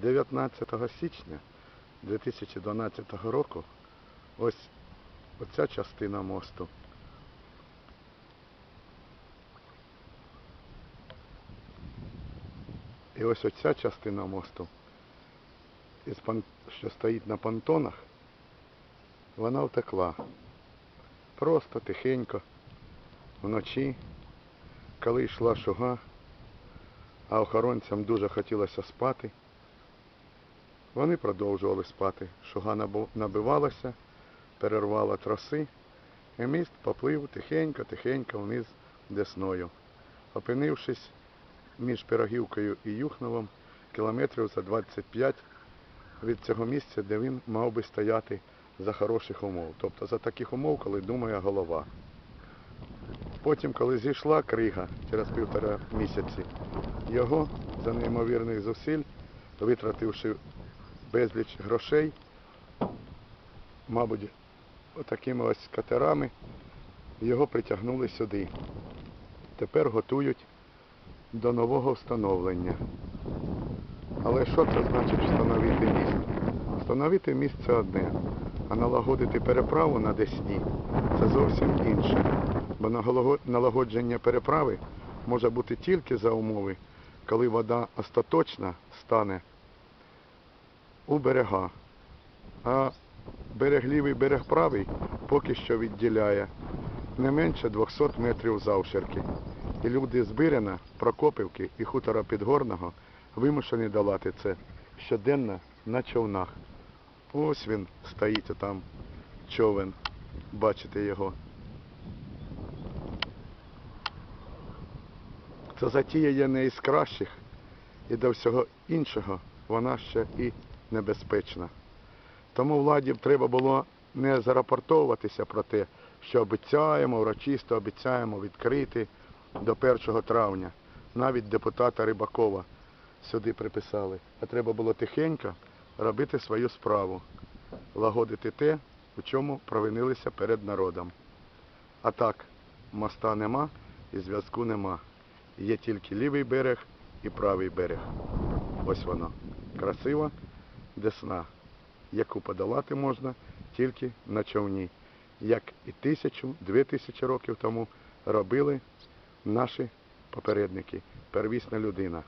19 січня 2012 року ось оця частина мосту. І ось оця частина мосту, що стоїть на понтонах, вона втекла. Просто тихенько, вночі, коли йшла шуга, а охоронцям дуже хотілося спати. Вони продовжували спати. Шуга набивалася, перервала троси, і міст поплив тихенько-тихенько вниз десною. Опинившись між Пирогівкою і Юхновом, кілометрів за 25 від цього місця, де він мав би стояти за хороших умов. Тобто за таких умов, коли думає голова. Потім, коли зійшла крига через півтора місяці, його за неймовірних зусиль, витративши безліч грошей, мабуть, отакими ось катерами, його притягнули сюди. Тепер готують до нового встановлення. Але що це значить встановити міст? Встановити міст це одне, а налагодити переправу на Десні це зовсім інше. Бо налагодження переправи може бути тільки за умови, коли вода остаточно стане у берега. А берег лівий, берег правий поки що відділяє не менше 200 метрів завширки. І люди з Биряна, Прокопівки і хутора Підгорного вимушені долати це щоденно на човнах. Ось він стоїть там, човен, бачите його. Це затія є не із кращих, і до всього іншого вона ще і небезпечна. Тому владі треба було не зарапортовуватися про те, що обіцяємо, урочисто обіцяємо відкрити до 1 травня. Навіть депутата Рибакова сюди приписали. А треба було тихенько робити свою справу, лагодити те, у чому провинилися перед народом. А так, моста нема і зв'язку нема. Є тільки лівий берег і правий берег. Ось воно. Красива десна, яку подолати можна тільки на човні, як і тисячу, дві тисячі років тому робили наші попередники, первісна людина.